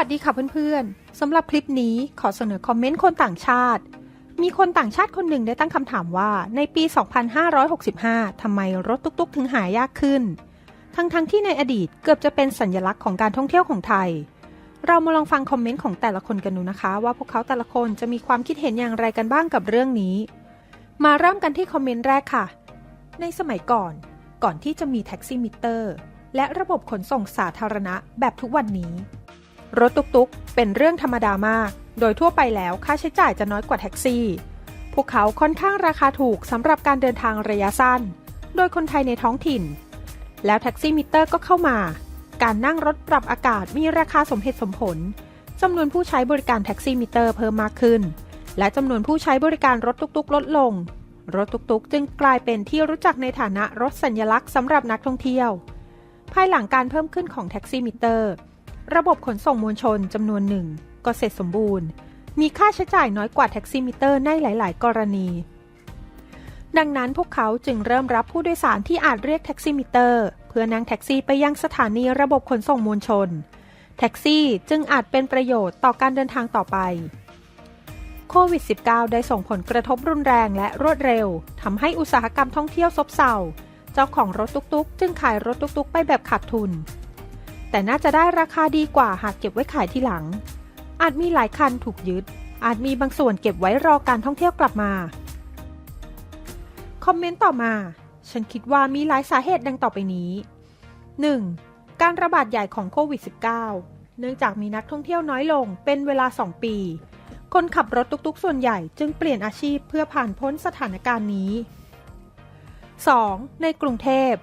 สวัสดีค่ะเพื่อนๆ สำหรับคลิปนี้ขอเสนอคอมเมนต์คนต่างชาติ มีคนต่างชาติคนหนึ่งได้ตั้งคำถามว่าในปี 2565 ทำไมรถตุ๊กๆ ถึงหายากขึ้น ทั้งๆทที่ในอดีตเกือบจะเป็นสัญลักษณ์ของการท่องเที่ยวของไทย เรามาลองฟังคอมเมนต์ของแต่ละคนกันดูนะคะ ว่าพวกเขาแต่ละคนจะมีความคิดเห็นอย่างไรกันบ้างกับเรื่องนี้ มาเริ่มกันที่คอมเมนต์แรกค่ะ ในสมัยก่อน ก่อนที่จะมีแท็กซี่มิเตอร์ และระบบขนส่งสาธารณะแบบทุกวันนี้ รถตุกๆ เป็นเรื่องธรรมดามาก โดยทั่วไปแล้วค่าใช้จ่ายจะน้อยกว่าแท็กซี่ พวกเขาค่อนข้างราคาถูกสำหรับการเดินทางระยะสั้น โดยคนไทยในท้องถิ่น แล้วแท็กซี่มิเตอร์ก็เข้ามา การนั่งรถปรับอากาศมีราคาสมเหตุสมผลจำนวนผู้ใช้บริการแท็กซี่มิเตอร์เพิ่มมากขึ้น และจำนวนผู้ใช้บริการรถตุกๆ ลดลง รถตุกๆ จึงกลายเป็นที่รู้จักในฐานะรถสัญลักษณ์สำหรับนักท่องเที่ยว ภายหลังการเพิ่มขึ้นของแท็กซี่มิเตอร์ ระบบขนส่งมวลชนจำนวนหนึ่งก็เสร็จสมบูรณ์ มีค่าใช้จ่ายน้อยกว่าแท็กซี่มิเตอร์ในหลาย ๆ กรณี ดังนั้นพวกเขาจึงเริ่มรับผู้โดยสารที่อาจเรียกแท็กซี่มิเตอร์ เพื่อนั่งแท็กซี่ไปยังสถานีระบบขนส่งมวลชน แท็กซี่จึงอาจเป็นประโยชน์ต่อการเดินทางต่อไปโควิด -19 ได้ส่งผลกระทบรุนแรงและรวดเร็ว ทำให้อุตสาหกรรมท่องเที่ยวซบเซา เจ้าของรถตุ๊กๆ จึงขายรถตุ๊กๆ ไปแบบขาดทุน แต่น่าจะได้ราคาดีกว่าหากเก็บไว้ขายทีหลัง อาจมีหลายคันถูกยึด อาจมีบางส่วนเก็บไว้รอการท่องเที่ยวกลับมา คอมเมนต์ต่อมา ฉันคิดว่ามีหลายสาเหตุดังต่อไปนี้ 1. การระบาดใหญ่ของโควิด -19 เนื่องจากมีนักท่องเที่ยวน้อยลงเป็นเวลา 2 ปี คนขับรถตุกๆ ส่วนใหญ่จึงเปลี่ยนอาชีพเพื่อผ่านพ้นสถานการณ์นี้ 2. ในกรุงเทพ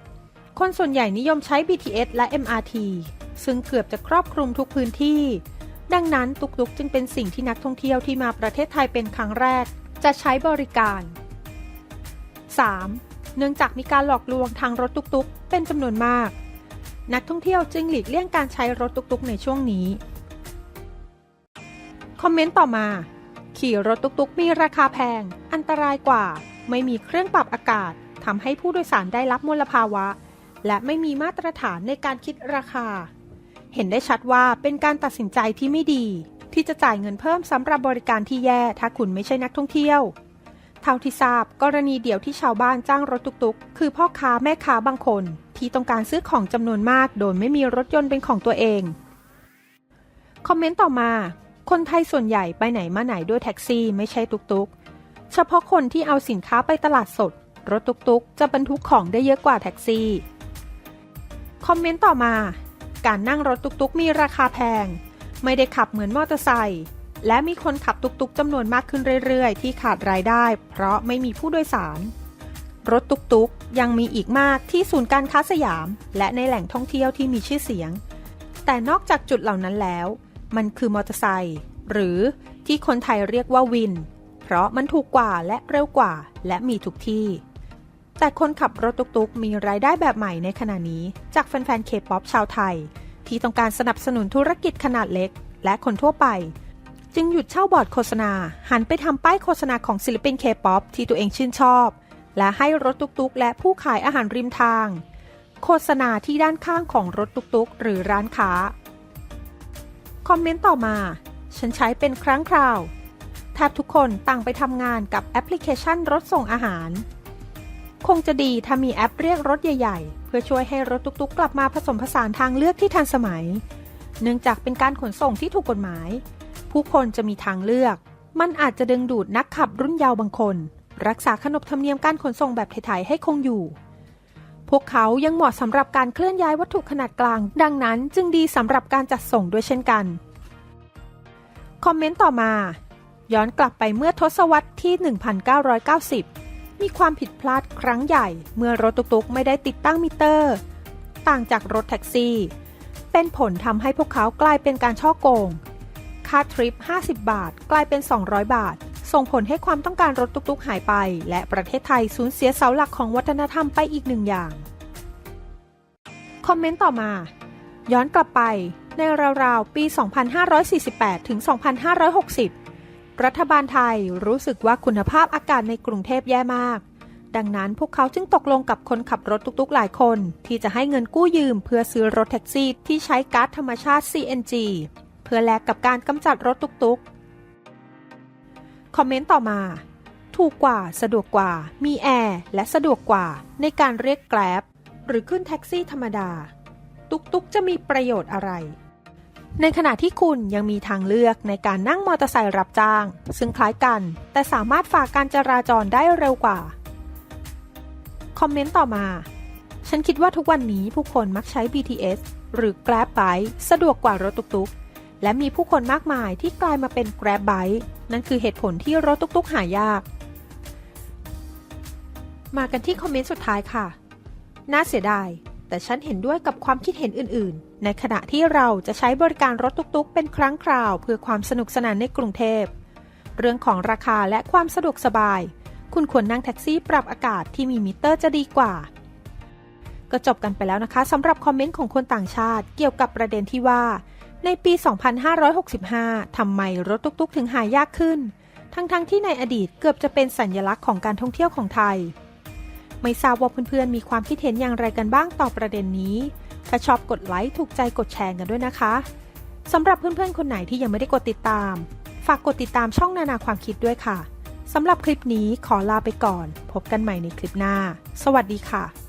คนส่วนใหญ่นิยมใช้ BTS และ MRT ซึ่งเกือบจะครอบคลุมทุกพื้นที่ ดังนั้นตุกๆจึงเป็นสิ่งที่นักท่องเที่ยวที่มาประเทศไทยเป็นครั้งแรก จะใช้บริการ 3. เนื่องจากมีการหลอกลวงทางรถตุกๆเป็นจำนวนมาก นักท่องเที่ยวจึงหลีกเลี่ยงการใช้รถตุกๆในช่วงนี้ คอมเมนต์ต่อมา ขี่รถตุกๆมีราคาแพง อันตรายกว่า ไม่มีเครื่องปรับอากาศทำให้ผู้โดยสารได้รับมลภาวะ และไม่มีมาตรฐานในการคิดราคา เห็นได้ชัดว่าเป็นการตัดสินใจที่ไม่ดี ที่จะจ่ายเงินเพิ่มสำหรับบริการที่แย่ถ้าคุณไม่ใช่นักท่องเที่ยว เท่าที่ทราบกรณีเดียวที่ชาวบ้านจ้างรถตุกๆ คือพ่อค้าแม่ค้าบางคน ที่ต้องการซื้อของจำนวนมาก โดยไม่มีรถยนต์เป็นของตัวเอง คอมเมนต์ต่อมา คนไทยส่วนใหญ่ไปไหนมาไหนด้วยแท็กซี่ไม่ใช่ตุกๆ เฉพาะคนที่เอาสินค้าไปตลาดสดรถตุกๆ จะบรรทุกของได้เยอะกว่าแท็กซี่ คอมเมนต์ต่อมา การนั่งรถตุกๆ มีราคาแพง ไม่ได้ขับเหมือนมอเตอร์ไซค์และมีคนขับตุกๆจำนวนมากขึ้นเรื่อยๆ ที่ขาดรายได้ เพราะไม่มีผู้โดยสาร รถตุกๆ ยังมีอีกมากที่ศูนย์การค้าสยาม และในแหล่งท่องเที่ยวที่มีชื่อเสียง แต่นอกจากจุดเหล่านั้นแล้ว มันคือมอเตอร์ไซค์หรือที่คนไทยเรียกว่าวิน เพราะมันถูกกว่าและเร็วกว่า และมีทุกที่ แต่คนขับรถตุกๆ มีรายได้แบบใหม่ในขณะนี้ จากแฟนๆเคป๊อปชาวไทย ที่ต้องการสนับสนุนธุรกิจขนาดเล็ก และคนทั่วไป จึงหยุดเช่าบอร์ดโฆษณา หันไปทำป้ายโฆษณาของศิลปินเคป๊อปที่ตัวเองชื่นชอบ และให้รถตุกๆ และผู้ขายอาหารริมทาง โฆษณาที่ด้านข้างของรถตุกๆ หรือร้านค้า คอมเมนต์ต่อมา ฉันใช้เป็นครั้งคราว แทบทุกคนต่างไปทำงานกับแอปพลิเคชันรถส่งอาหาร คงจะดีถ้ามีแอปเรียกรถใหญ่ๆ เพื่อช่วยให้รถตุกๆ กลับมาผสมผสานทางเลือกที่ทันสมัย เนื่องจากเป็นการขนส่งที่ถูกกฎหมาย ผู้คนจะมีทางเลือก มันอาจจะดึงดูดนักขับรุ่นเยาว์บางคน รักษาขนบธรรมเนียมการขนส่งแบบไทยๆให้คงอยู่ พวกเขายังเหมาะสำหรับการเคลื่อนย้ายวัตถุขนาดกลาง ดังนั้นจึงดีสำหรับการจัดส่งด้วยเช่นกัน คอมเมนต์ต่อมา ย้อนกลับไปเมื่อทศวรรษที่ 1990 มีความผิดพลาดครั้งใหญ่ เมื่อรถตุกๆ ไม่ได้ติดตั้งมิเตอร์ ต่างจากรถแท็กซี่ เป็นผลทำให้พวกเขากลายเป็นการช่อโกง ค่าทริป 50 บาท กลายเป็น 200 บาท ส่งผลให้ความต้องการรถตุกๆ หายไป และประเทศไทยสูญเสียเสาหลักของวัฒนธรรมไปอีกหนึ่งอย่าง คอมเมนต์ต่อมา ย้อนกลับไปในราวๆ ปี 2548 ถึง 2560 รัฐบาลไทยรู้สึกว่าคุณภาพอากาศในกรุงเทพแย่มาก ดังนั้นพวกเขาจึงตกลงกับคนขับรถตุกๆ หลายคน ที่จะให้เงินกู้ยืมเพื่อซื้อรถแท็กซี่ที่ใช้ก๊าซธรรมชาติ CNG เพื่อแลกกับการกำจัดรถตุกๆ คอมเมนต์ต่อมา ถูกกว่าสะดวกกว่า มีแอร์และสะดวกกว่า ในการเรียกแกร็บหรือขึ้นแท็กซี่ธรรมดา ตุกตุกๆจะมีประโยชน์อะไร ในขณะที่คุณยังมีทางเลือกในการนั่งมอเตอร์ไซค์รับจ้าง ซึ่งคล้ายกัน แต่สามารถฝ่าการจราจรได้เร็วกว่า คอมเมนต์ต่อมา ฉันคิดว่าทุกวันนี้ผู้คนมักใช้ BTS หรือ Grab Bike สะดวกกว่ารถตุกๆ และมีผู้คนมากมายที่กลายมาเป็น Grab Bike นั่นคือเหตุผลที่รถตุกๆ หายาก มากันที่คอมเมนต์สุดท้ายค่ะ น่าเสียดาย แต่ฉันเห็นด้วยกับความคิดเห็นอื่น ๆ ในขณะที่เราจะใช้บริการรถตุกๆ เป็นครั้งคราวเพื่อความสนุกสนานในกรุงเทพ เรื่องของราคาและความสะดวกสบาย คุณควรนั่งแท็กซี่ปรับอากาศที่มีมิเตอร์จะดีกว่า ก็จบกันไปแล้วนะคะสำหรับคอมเมนต์ของคนต่างชาติ เกี่ยวกับประเด็นที่ว่า ในปี 2565 ทำไมรถตุกๆ ถึงหายากขึ้น ทั้งๆทที่ในอดีตเกือบจะเป็นสัญลักษณ์ของการท่องเที่ยวของไทย ไม่ทราบว่าเพื่อนๆมีความคิดเห็นอย่างไรกันบ้างต่อประเด็นนี้ ถ้าชอบกดไลค์ถูกใจกดแชร์กันด้วยนะคะสำหรับเพื่อนๆคนไหนที่ยังไม่ได้กดติดตาม ฝากกดติดตามช่องนานาความคิดด้วยค่ะสำหรับคลิปนี้ขอลาไปก่อน พบกันใหม่ในคลิปหน้า สวัสดีค่ะ